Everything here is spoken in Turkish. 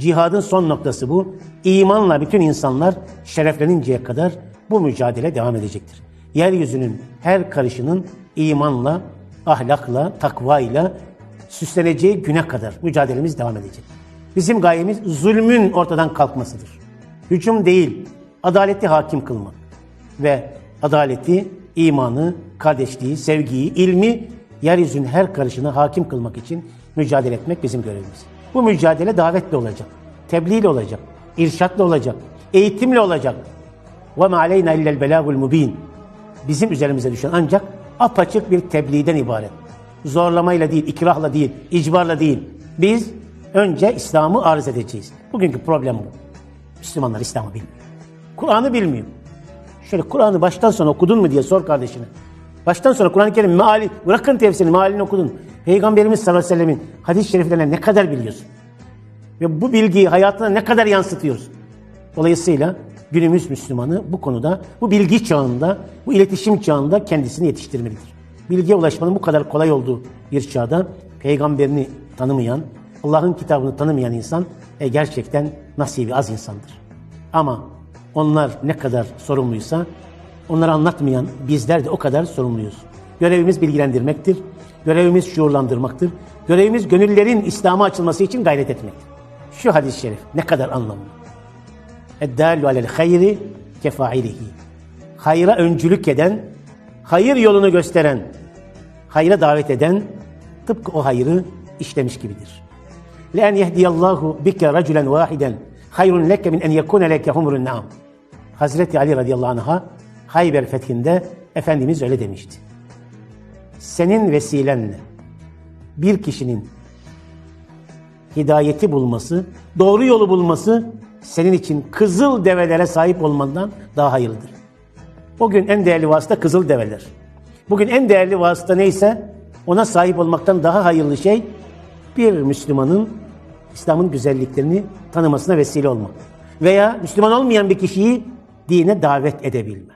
Cihadın son noktası bu. İmanla bütün insanlar şerefleninceye kadar bu mücadele devam edecektir. Yeryüzünün her karışının imanla, ahlakla, takvayla süsleneceği güne kadar mücadelemiz devam edecek. Bizim gayemiz zulmün ortadan kalkmasıdır. Hücum değil, adaleti hakim kılmak. Ve adaleti, imanı, kardeşliği, sevgiyi, ilmi yeryüzünün her karışına hakim kılmak için mücadele etmek bizim görevimiz. Bu mücadele davetle olacak. Tebliğle olacak. irşatla olacak. Eğitimle olacak. Ve ma aleyna illel belagul mubin. Bizim üzerimize düşen ancak apaçık bir tebliğden ibaret. Zorlamayla değil, ikrahla değil, icbarla değil. Biz önce İslam'ı arz edeceğiz. Bugünkü problem bu. Müslümanlar İslam'ı bilmiyor. Kur'an'ı bilmiyor. Şöyle Kur'an'ı baştan sona okudun mu diye sor kardeşine. Baştan sonra Kur'an-ı Kerim meali, bırakın tefsirini, mealini okudun. Peygamberimiz sallallahu aleyhi ve sellemin hadis-i şeriflerine ne kadar biliyorsun? Ve bu bilgiyi hayatına ne kadar yansıtıyorsun? Dolayısıyla günümüz Müslümanı bu konuda, bu bilgi çağında, bu iletişim çağında kendisini yetiştirmelidir. Bilgiye ulaşmanın bu kadar kolay olduğu bir çağda peygamberini tanımayan, Allah'ın kitabını tanımayan insan e, gerçekten nasibi az insandır. Ama onlar ne kadar sorumluysa onları anlatmayan bizler de o kadar sorumluyuz. Görevimiz bilgilendirmektir. Görevimiz şuurlandırmaktır. Görevimiz gönüllerin İslam'a açılması için gayret etmektir. Şu hadis-i şerif ne kadar anlamlı. Eddâlu alel hayri kefailihi. Hayra öncülük eden, hayır yolunu gösteren, hayra davet eden tıpkı o hayrı işlemiş gibidir. لَاَنْ يَهْدِيَ اللّٰهُ بِكَ رَجُلًا وَاحِدًا خَيْرٌ لَكَ مِنْ اَنْ يَكُونَ لَكَ هُمْرُ النَّعَمِ Hazreti Ali radıyallahu anh'a Hayber fethinde Efendimiz öyle demişti. Senin vesilenle bir kişinin hidayeti bulması, doğru yolu bulması senin için kızıl develere sahip olmandan daha hayırlıdır. Bugün en değerli vasıta kızıl develer. Bugün en değerli vasıta neyse ona sahip olmaktan daha hayırlı şey bir Müslümanın İslam'ın güzelliklerini tanımasına vesile olmak. Veya Müslüman olmayan bir kişiyi dine davet edebilme.